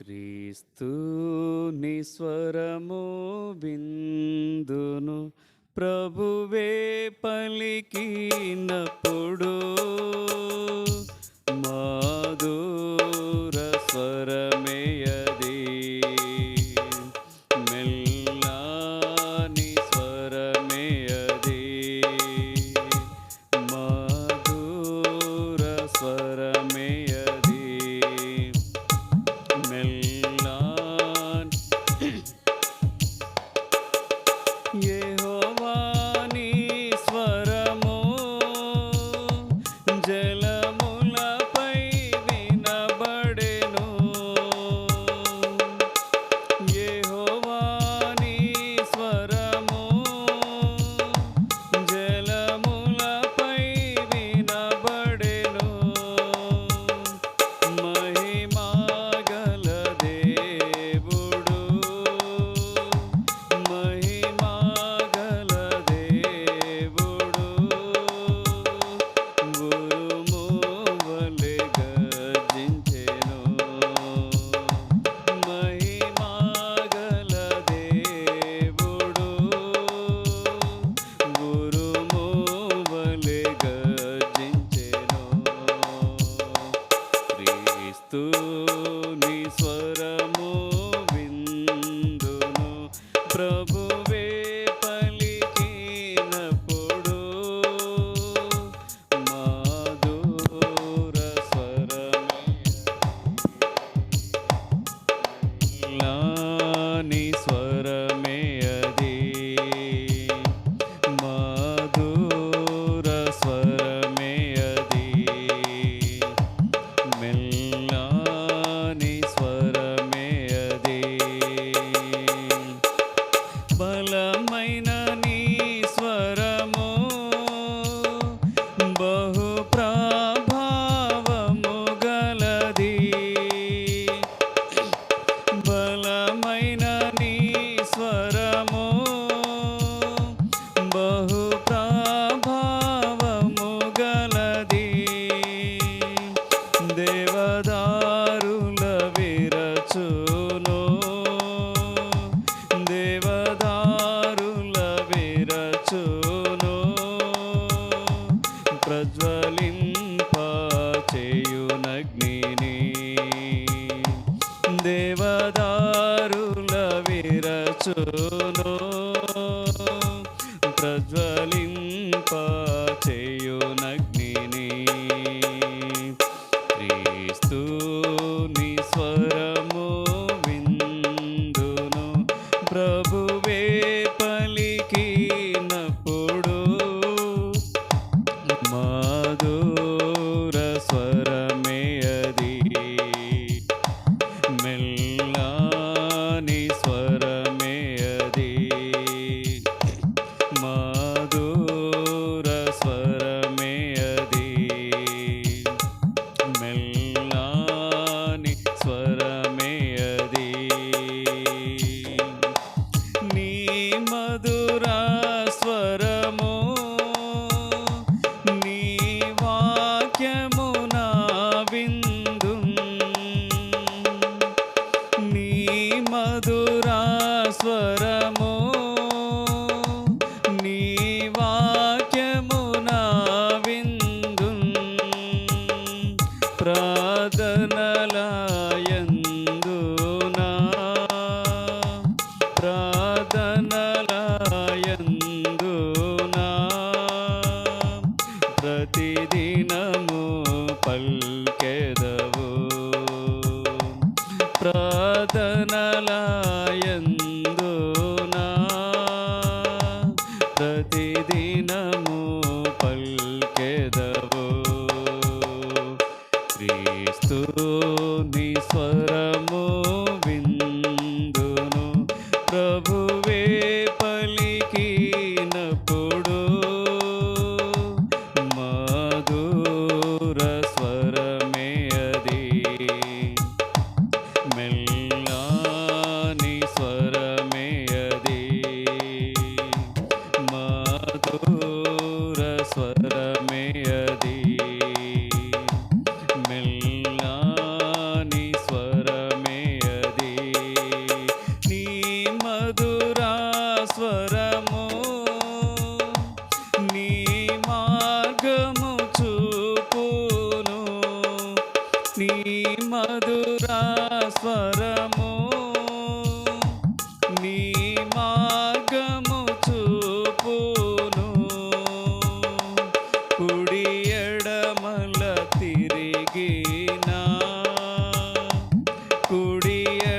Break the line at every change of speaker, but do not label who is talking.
క్రీస్తు నిస్వరము బిందును ప్రభువే పలికినప్పుడు ఆయన నీ స్వరము బహు ప్రభావము గలది. బలమైన నీ స్వరము బహు ప్రభావము గలది. దేవదారుల విరచు ప్రజ్వలింప చేయునగ్ని దేవదారుల విరచును ప్రజ్వలింప చేయునగ్ని క్రీస్తు నిస్వరము విందును ప్రభు స్వరము దినము పల్కెదవు. క్రీస్తు నీ స్వరము విందును ప్రభు உடைய